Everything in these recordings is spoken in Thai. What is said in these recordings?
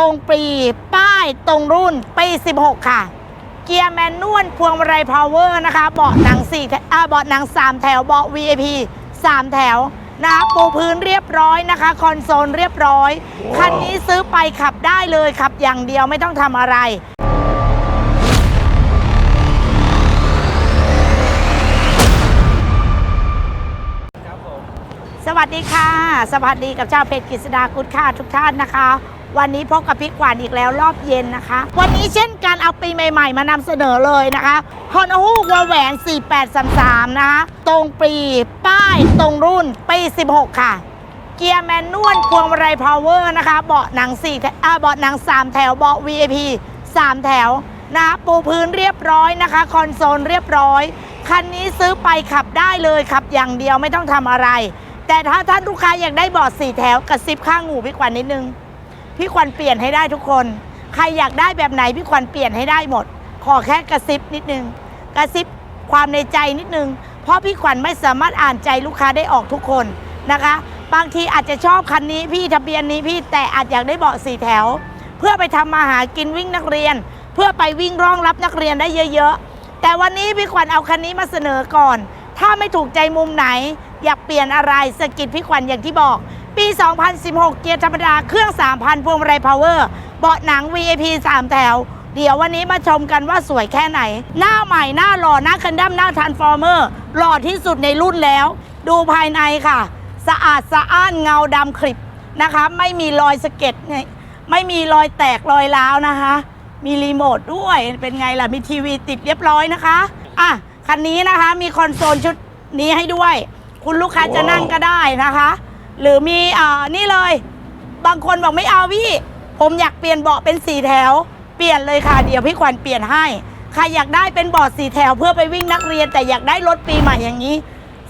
รงปรีป้ายตรงรุ่นปี 16 ค่ะ เกียร์แมนนวลพวงมาลัยพาวเวอร์นะคะ เบาะหนัง4แถอ่าเบาะหนัง 3 แถวเบาะ VIP 3 แถวนะคะปูพื้นเรียบร้อยนะคะ คอนโซลเรียบร้อย คันนี้ซื้อไปขับได้เลยขับอย่างเดียวไม่ต้องทำอะไรสวัสดีค่ะ สวัสดีกับชาวเพจกฤษดากุศค่าทุกท่านนะคะ วันนี้พบกับพี่ขวัญอีกแล้วรอบเย็นนะคะ วันนี้เช่นการเอาปีใหม่ ๆ มานำเสนอเลยนะคะฮอนฮูกวาแหวน 4833 นะคะตรงปี ป้ายตรงรุ่น ปี 16 ค่ะ เกียร์แมนนวลพวงมาลัยพาวเวอร์นะคะ เบาะหนัง4แถอ่าเบาะหนัง 3 แถวเบาะ VIP 3 แถวนะคะปูพื้นเรียบร้อยนะคะ คอนโซลเรียบร้อย คันนี้ซื้อไปขับได้เลยขับอย่างเดียวไม่ต้องทำอะไร แต่ถ้าท่านลูกค้าอยากได้เบาะสี่แถวกระซิบข้างหูพี่ขวัญนิดนึง พี่ขวัญเปลี่ยนให้ได้ทุกคน ใครอยากได้แบบไหนพี่ขวัญเปลี่ยนให้ได้หมด ขอแค่กระซิบนิดนึง กระซิบความในใจนิดนึง เพราะพี่ขวัญไม่สามารถอ่านใจลูกค้าได้ออกทุกคนนะคะ บางทีอาจจะชอบคันนี้พี่ทะเบียนนี้พี่แต่อาจอยากได้เบาะสี่แถว เพื่อไปทำมาหากินวิ่งนักเรียน เพื่อไปวิ่งรองรับนักเรียนได้เยอะๆ แต่วันนี้พี่ขวัญเอาคันนี้มาเสนอก่อน ถ้าไม่ถูกใจมุมไหน อยากเปลี่ยนอะไรสกิดพี่ขวัญอย่างที่บอก ปี 2016 เกียร์ธรรมดาเครื่อง 3,000 พวงมาลัยพาวเวอร์ เบาะหนัง VIP 3 แถว เดี๋ยววันนี้มาชมกันว่าสวยแค่ไหน หน้าใหม่หน้าหล่อ หน้าคันดั้มหน้าทรานส์ฟอร์เมอร์ หล่อที่สุดในรุ่นแล้ว ดูภายในค่ะ สะอาดสะอ้านเงาดำคลิปนะคะ ไม่มีรอยสะเก็ดไม่มีรอยแตกรอยร้าวนะคะ มีรีโมทด้วยเป็นไงล่ะ มีทีวีติดเรียบร้อยนะคะ อะ คันนี้นะคะมีคอนโซลชุดนี้ให้ด้วย คุณลูกค้าจะนั่งก็ได้นะคะ หรือมีอ่านี่เลย บางคนบอกไม่เอาพี่ ผมอยากเปลี่ยนเบาะเป็นสีแถว เปลี่ยนเลยค่ะเดี๋ยวพี่ขวัญเปลี่ยนให้ใครอยากได้เป็นเบาะสีแถวเพื่อไปวิ่งนักเรียน แต่อยากได้รถปีใหม่อย่างนี้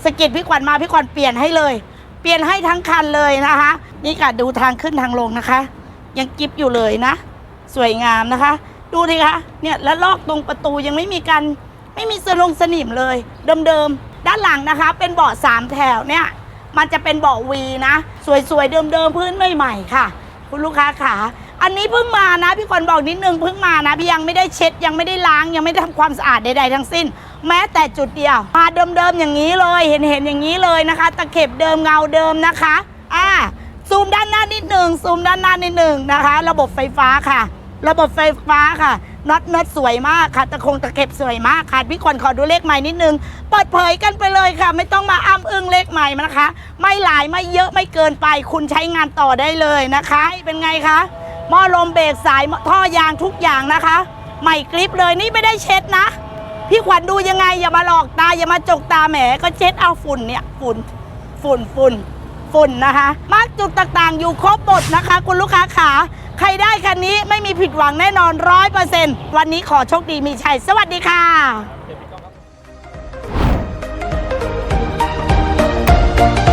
สกิดพี่ขวัญมาพี่ขวัญเปลี่ยนให้เลย เปลี่ยนให้ทั้งคันเลยนะคะ นี่ค่ะดูทางขึ้นทางลงนะคะ ยังกิฟอยู่เลยนะ สวยงามนะคะ ดูดิคะเนี่ยแล้วลอกตรงประตูยังไม่มีการไม่มีสลงสนิมเลย เดิมๆด้านหลังนะคะ เป็นเบาะสามแถวเนี่ย มันจะเป็นเบาะวีนะ สวยๆ เดิมๆ พื้นใหม่ๆ ค่ะ คุณลูกค้าขาอันนี้เพิ่งมานะพี่ขวัญบอกนิดนึงเพิ่งมานะพี่ยังไม่ได้เช็ดยังไม่ได้ล้างยังไม่ได้ทำความสะอาดใดๆทั้งสิ้น แม้แต่จุดเดียว มาเดิมๆอย่างนี้เลยเห็นๆอย่างนี้เลยนะคะ ตะเข็บเดิมเงาเดิมนะคะอ่าซูมด้านหน้านิดหนึ่งซูมด้านหน้านิดหนึ่งนะคะ ระบบไฟฟ้าค่ะ ระบบไฟฟ้าค่ะ น็อตน็อตสวยมากค่ะตะคงตะเข็บสวยมากค่ะพี่ขวัญขอดูเลขใหม่นิดนึงเปิดเผยกันไปเลยค่ะ ไม่ต้องมาอ้ำอึ้งเลขใหม่มานะคะ ไม่หลายไม่เยอะไม่เกินไป คุณใช้งานต่อได้เลยนะคะ เป็นไงคะหม้อลมเบรกสายท่อยางทุกอย่างนะคะ ใหม่กริปเลยนี่ไม่ได้เช็ดนะ พี่ขวัญดูยังไงอย่ามาหลอกตาอย่ามาจกตาแหมก็เช็ดเอาฝุ่นเนี่ยฝุ่นฝุ่นฝุ่นฝุ่นนะคะ มาร์กจุดต่างๆ อยู่ครบหมดนะคะ คุณลูกค้าขา ใครได้คันนี้ไม่มีผิดหวังแน่นอนร้อยเปอร์เซนต์วันนี้ขอโชคดีมีชัย สวัสดีค่ะ Thank you.